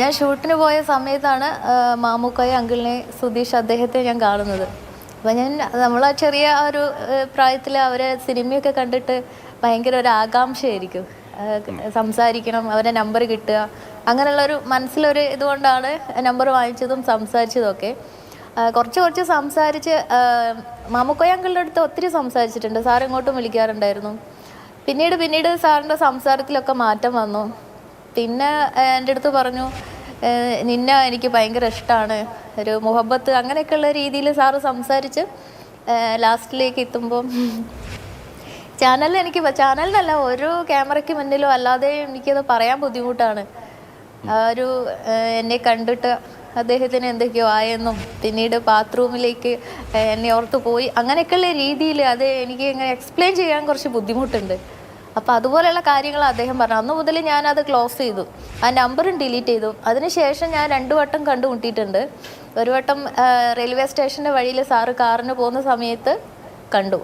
ഞാൻ ഷൂട്ടിന് പോയ സമയത്താണ് മാമുക്കായ അങ്കിളിനെ സുധീഷ് അദ്ദേഹത്തെ ഞാൻ കാണുന്നത്. അപ്പം ഞാൻ നമ്മൾ ആ ചെറിയ ഒരു പ്രായത്തിൽ അവരെ സിനിമയൊക്കെ കണ്ടിട്ട് ഭയങ്കര ഒരു ആകാംക്ഷയായിരിക്കും. സംസാരിക്കണം അവരെ നമ്പർ കിട്ടുക. അങ്ങനെയുള്ളൊരു മനസ്സിലൊരു ഇതുകൊണ്ടാണ് നമ്പർ വാങ്ങിച്ചതും സംസാരിച്ചതും ഒക്കെ കുറച്ച് കുറച്ച് സംസാരിച്ച് മാമുക്കോയ അങ്കിളുടെ അടുത്ത് ഒത്തിരി സംസാരിച്ചിട്ടുണ്ട്. സാർ ഇങ്ങോട്ടും വിളിക്കാറുണ്ടായിരുന്നു. പിന്നീട് പിന്നീട് സാറിന്റെ സംസാരത്തിലൊക്കെ മാറ്റം വന്നു. പിന്നെ എന്റെ അടുത്ത് പറഞ്ഞു നിന്നെ എനിക്ക് ഭയങ്കര ഇഷ്ടമാണ് ഒരു മുഹബത്ത് അങ്ങനെയൊക്കെയുള്ള രീതിയിൽ സാറ് സംസാരിച്ച് ലാസ്റ്റിലേക്ക് എത്തുമ്പം ചാനലിൽ എനിക്ക് ചാനലിനല്ല ഒരു ക്യാമറയ്ക്ക് മുന്നിലോ അല്ലാതെ എനിക്കത് പറയാൻ ബുദ്ധിമുട്ടാണ്. ആ ഒരു എന്നെ കണ്ടിട്ട് അദ്ദേഹത്തിന് എന്തൊക്കെയോ ആയെന്നും പിന്നീട് ബാത്റൂമിലേക്ക് എന്നെ ഓർത്ത് പോയി. അങ്ങനെയൊക്കെയുള്ള രീതിയിൽ അത് എനിക്ക് ഇങ്ങനെ എക്സ്പ്ലെയിൻ ചെയ്യാൻ കുറച്ച് ബുദ്ധിമുട്ടുണ്ട്. അപ്പോൾ അതുപോലെയുള്ള കാര്യങ്ങൾ അദ്ദേഹം പറഞ്ഞു. അന്ന് മുതൽ ഞാനത് ക്ലോസ് ചെയ്തു. ആ നമ്പറും ഡിലീറ്റ് ചെയ്തു. അതിനുശേഷം ഞാൻ രണ്ടു വട്ടം കണ്ടുമുട്ടിയിട്ടുണ്ട് ഒരു വട്ടം റെയിൽവേ സ്റ്റേഷന്റെ വഴിയിൽ സാറ് കാറിന് പോകുന്ന സമയത്ത് കണ്ടു.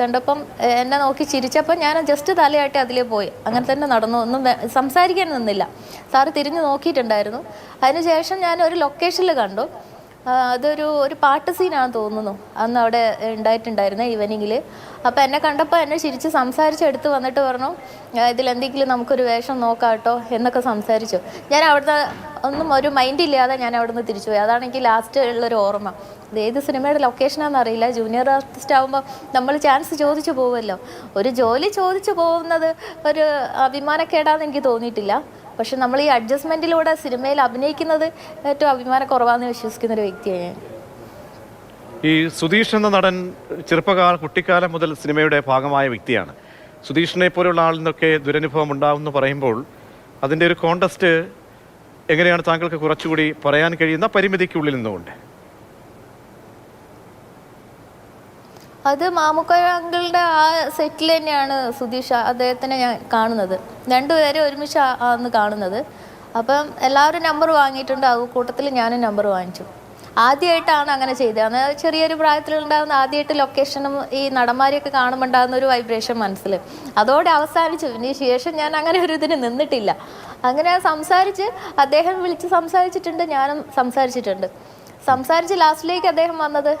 കണ്ടപ്പം എന്നെ നോക്കി ചിരിച്ചപ്പോൾ ഞാൻ ജസ്റ്റ് തലയാട്ടി അതിലേ പോയി. അങ്ങനെ തന്നെ നടന്നു. ഒന്നും സംസാരിക്കാൻ നിന്നില്ല. സാറ് തിരിഞ്ഞു നോക്കിയിട്ടുണ്ടായിരുന്നു. അതിനുശേഷം ഞാൻ ഒരു ലൊക്കേഷനിൽ കണ്ടു. അതൊരു ഒരു പാട്ട് സീനാണെന്ന് തോന്നുന്നു. അന്ന് അവിടെ ഉണ്ടായിട്ടുണ്ടായിരുന്ന ഈവനിങ്ങിൽ അപ്പോൾ എന്നെ കണ്ടപ്പോൾ എന്നെ ചിരിച്ച് സംസാരിച്ച് എടുത്ത് വന്നിട്ട് പറഞ്ഞു "ആ, ഇതിലെന്തെങ്കിലും നമുക്കൊരു വേഷം നോക്കാം കേട്ടോ എന്നൊക്കെ സംസാരിച്ചു. ഞാൻ അവിടുന്ന് ഒന്നും ഒരു മൈൻഡ് ഇല്ലാതെ ഞാൻ അവിടുന്ന് തിരിച്ചു പോയി അതാണ് എനിക്ക് ലാസ്റ്റ് ഉള്ളൊരു ഓർമ്മ. ഇത് ഏത് സിനിമയുടെ ലൊക്കേഷനാണെന്ന് അറിയില്ല. ജൂനിയർ ആർട്ടിസ്റ്റ് ആകുമ്പോൾ നമ്മൾ ചാൻസ് ചോദിച്ചു പോകുമല്ലോ ഒരു ജോലി ചോദിച്ചു പോകുന്നത് ഒരു അഭിമാനക്കേടാന്ന് എനിക്ക് തോന്നിയിട്ടില്ല. പക്ഷെ നമ്മൾ ഈ അഡ്ജസ്റ്റ്മെന്റിലൂടെ സിനിമയിൽ അഭിനയിക്കുന്നത് ഏറ്റവും അഭിമാനക്കുറവാന്ന് വിശ്വസിക്കുന്ന ഒരു വ്യക്തിയാണ് ഞാൻ. ഈ സുധീഷ് എന്ന നടൻ ചെറുപ്പകാല കുട്ടിക്കാലം മുതൽ സിനിമയുടെ ഭാഗമായ വ്യക്തിയാണ്. സുധീഷിനെ പോലുള്ള ആളിൽ നിന്നൊക്കെ ദുരനുഭവം ഉണ്ടാവുമെന്ന് പറയുമ്പോൾ അതിന്റെ ഒരു കോണ്ടസ്റ്റ് എങ്ങനെയാണ് താങ്കൾക്ക് കുറച്ചുകൂടി പറയാൻ കഴിയുന്ന പരിമിതിക്കുള്ളിൽ നിന്നുകൊണ്ട്? അത് മാമുക്കോയ ആ സെറ്റിൽ തന്നെയാണ് സുധീഷ് അദ്ദേഹത്തിനെ ഞാൻ കാണുന്നത്. രണ്ടുപേരെ ഒരുമിച്ച് ആണ് കാണുന്നത്. അപ്പം എല്ലാവരും നമ്പർ വാങ്ങിയിട്ടുണ്ട്. ആ കൂട്ടത്തിൽ ഞാനും നമ്പർ വാങ്ങിച്ചു. ആദ്യമായിട്ടാണ് അങ്ങനെ ചെയ്തത്. അന്ന് ചെറിയൊരു പ്രായത്തിലുണ്ടാകുന്ന ആദ്യമായിട്ട് ലൊക്കേഷനും ഈ നടന്മാരെയൊക്കെ കാണുമ്പോൾ ഉണ്ടാകുന്ന ഒരു വൈബ്രേഷൻ മനസ്സിൽ അതോടെ അവസാനിച്ചു. ഇനി ശേഷം ഞാൻ അങ്ങനെ ഒരു ഇതിന് നിന്നിട്ടില്ല. അങ്ങനെ സംസാരിച്ച് അദ്ദേഹം വിളിച്ച് സംസാരിച്ചിട്ടുണ്ട്. ഞാനും സംസാരിച്ചിട്ടുണ്ട്. സംസാരിച്ച് ലാസ്റ്റിലേക്ക് അദ്ദേഹം വന്നത്?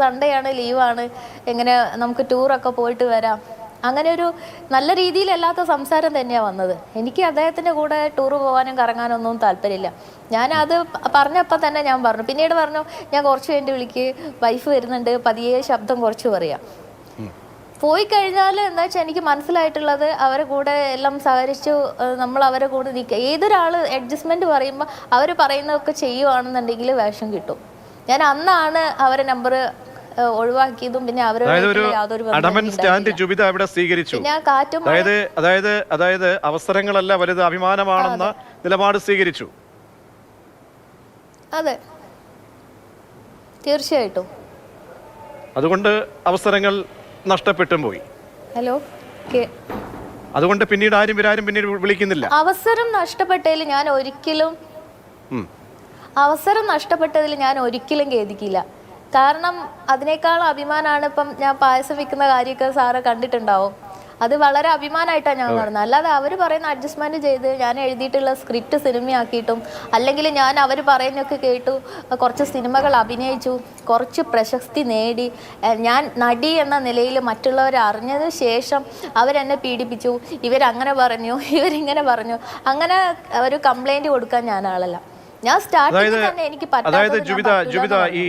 സൺഡേ ആണ് ലീവാണ് എങ്ങനെ നമുക്ക് ടൂറൊക്കെ പോയിട്ട് വരാം. അങ്ങനെ ഒരു നല്ല രീതിയിലല്ലാത്ത സംസാരം തന്നെയാണ് വന്നത്. എനിക്ക് അദ്ദേഹത്തിന്റെ കൂടെ ടൂർ പോകാനും കറങ്ങാനും ഒന്നും താല്പര്യമില്ല അത് പറഞ്ഞപ്പോൾ തന്നെ ഞാൻ പറഞ്ഞു. പിന്നീട് പറഞ്ഞു ഞാൻ കുറച്ച് വേണ്ടി വിളിക്ക്. വൈഫ് വരുന്നുണ്ട്. പതിയെ ശബ്ദം കുറച്ച് പറയാം. പോയി കഴിഞ്ഞാൽ എന്താ വെച്ചാൽ എനിക്ക് മനസ്സിലായിട്ടുള്ളത് അവരെ കൂടെ എല്ലാം സഹകരിച്ചു നമ്മൾ അവരെ കൂടെ നിൽക്കുക ഏതൊരാൾ അഡ്ജസ്റ്റ്മെന്റ് പറയുമ്പോൾ അവർ പറയുന്നതൊക്കെ ചെയ്യുവാണെന്നുണ്ടെങ്കിൽ വേഷം കിട്ടും. ഞാൻ അന്നാണ് അവരെ നമ്പർ ഒഴിവാക്കിയതും പിന്നെ അടമൻ സ്റ്റാൻഡ്. ജുബിത അവിടെ സ്വീകരിച്ചു. കാറ്റും അതായത് അതായത് അതായത് അവസരങ്ങളല്ല വലുത് അഭിമാനമാണെന്ന നിലപാട് സ്വീകരിച്ചു. അതെ. തീർച്ചയായിട്ടും. അതുകൊണ്ട് അവസരങ്ങൾ നഷ്ടപ്പെട്ടും പോയി. ഹലോ അതുകൊണ്ട് പിന്നീട് ആരും ഇവരാരും പിന്നീട് വിളിക്കുന്നില്ല. അവസരം നഷ്ടപ്പെട്ടതിൽ ഞാൻ ഒരിക്കലും. അവസരം നഷ്ടപ്പെട്ടതിൽ ഞാൻ ഒരിക്കലും ഖേദിക്കില്ല. കാരണം അതിനേക്കാൾ അഭിമാനമാണ് ഇപ്പം ഞാൻ പായസം വിൽക്കുന്ന കാര്യമൊക്കെ സാറ് കണ്ടിട്ടുണ്ടാവും. അത് വളരെ അഭിമാനമായിട്ടാണ് ഞാൻ കാണുന്നത്. അല്ലാതെ അവർ പറയുന്ന അഡ്ജസ്റ്റ്മെന്റ് ചെയ്ത് ഞാൻ എഴുതിയിട്ടുള്ള സ്ക്രിപ്റ്റ് സിനിമയാക്കിയിട്ടും അല്ലെങ്കിൽ ഞാൻ അവർ പറയുന്നൊക്കെ കേട്ടു കുറച്ച് സിനിമകൾ അഭിനയിച്ചു കുറച്ച് പ്രശസ്തി നേടി ഞാൻ നടി എന്ന നിലയിൽ മറ്റുള്ളവർ അറിഞ്ഞതിന് ശേഷം അവരെന്നെ പീഡിപ്പിച്ചു. ഇവരങ്ങനെ പറഞ്ഞു ഇവരിങ്ങനെ പറഞ്ഞു. അങ്ങനെ ഒരു കംപ്ലൈന്റ് കൊടുക്കാൻ ഞാൻ ആളല്ല. ഞാൻ തന്നെ എനിക്ക് അതായത് ജുബിത ജുബിത ഈ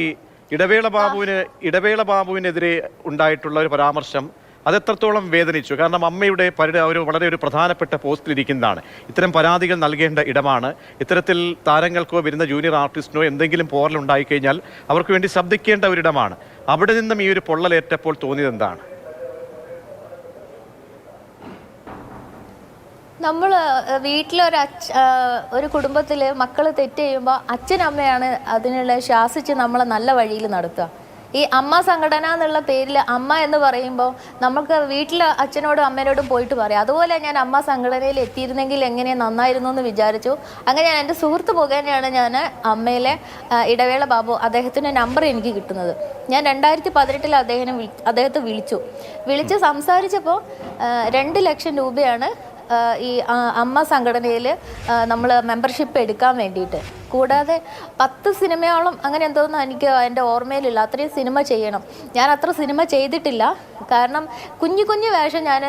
ഇടവേള ബാബുവിന് ഇടവേള ബാബുവിനെതിരെ ഉണ്ടായിട്ടുള്ള ഒരു പരാമർശം അതെത്രത്തോളം വേദനിച്ചു? കാരണം അമ്മയുടെ പരിട ഒരു വളരെ ഒരു പ്രധാനപ്പെട്ട പോസ്റ്റിൽ ഇരിക്കുന്നതാണ്. ഇത്തരം പരാതികൾ നൽകേണ്ട ഇടമാണ്. ഇത്തരത്തിൽ താരങ്ങൾക്കോ വരുന്ന ജൂനിയർ ആർട്ടിസ്റ്റിനോ എന്തെങ്കിലും പോറലുണ്ടായിക്കഴിഞ്ഞാൽ അവർക്ക് വേണ്ടി ശബ്ദിക്കേണ്ട ഒരിടമാണ്. അവിടെ നിന്നും ഈ ഒരു പൊള്ളലേറ്റപ്പോൾ തോന്നിയത് എന്താണ്? നമ്മൾ വീട്ടിലൊരു അച്ഛ ഒരു കുടുംബത്തിൽ മക്കൾ തെറ്റ് ചെയ്യുമ്പോൾ അച്ഛനമ്മയാണ് അതിനുള്ള ശാസിച്ച് നമ്മളെ നല്ല വഴിയിൽ നടത്തുക. ഈ അമ്മ സംഘടന എന്നുള്ള പേരിൽ അമ്മ എന്ന് പറയുമ്പോൾ നമുക്ക് വീട്ടിൽ അച്ഛനോടും അമ്മേനോടും പോയിട്ട് പറയാം. അതുപോലെ ഞാൻ അമ്മ സംഘടനയിൽ എത്തിയിരുന്നെങ്കിൽ എങ്ങനെ നന്നായിരുന്നു എന്ന് വിചാരിച്ചു. അങ്ങനെ ഞാൻ എന്റെ സുഹൃത്ത് മുഖേനയാണ് ഞാൻ അമ്മയിലെ ഇടവേള ബാബു അദ്ദേഹത്തിന്റെ നമ്പർ എനിക്ക് കിട്ടുന്നത്. ഞാൻ രണ്ടായിരത്തി പതിനെട്ടിൽ അദ്ദേഹം അദ്ദേഹത്തെ വിളിച്ചു. വിളിച്ച് സംസാരിച്ചപ്പോൾ രണ്ട് ലക്ഷം രൂപയാണ് ഈ അമ്മ സംഘടനയിൽ നമ്മൾ മെമ്പർഷിപ്പ് എടുക്കാൻ വേണ്ടിയിട്ട്. കൂടാതെ പത്ത് സിനിമയോളം അങ്ങനെ എന്തോന്നും എനിക്ക് എന്റെ ഓർമ്മയിലില്ല. അത്രയും സിനിമ ചെയ്യണം. ഞാൻ അത്ര സിനിമ ചെയ്തിട്ടില്ല. കാരണം കുഞ്ഞു കുഞ്ഞു വേഷം ഞാൻ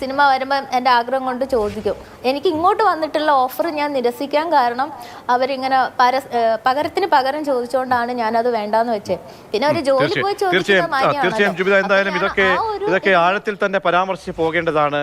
സിനിമ വരുമ്പം എന്റെ ആഗ്രഹം കൊണ്ട് ചോദിക്കും. എനിക്ക് ഇങ്ങോട്ട് വന്നിട്ടുള്ള ഓഫർ ഞാൻ നിരസിക്കാൻ കാരണം അവരിങ്ങനെ പര പകരത്തിന് പകരം ചോദിച്ചുകൊണ്ടാണ് ഞാനത് വേണ്ടാന്ന് വെച്ചേ. പിന്നെ ഒരു ജോലി പോയി ചോദിച്ചു തീർച്ചയായും ഇതൊക്കെ ഇതൊക്കെ ആഴത്തിൽ തന്നെ പരാമർശിച്ച് പോകേണ്ടതാണ്.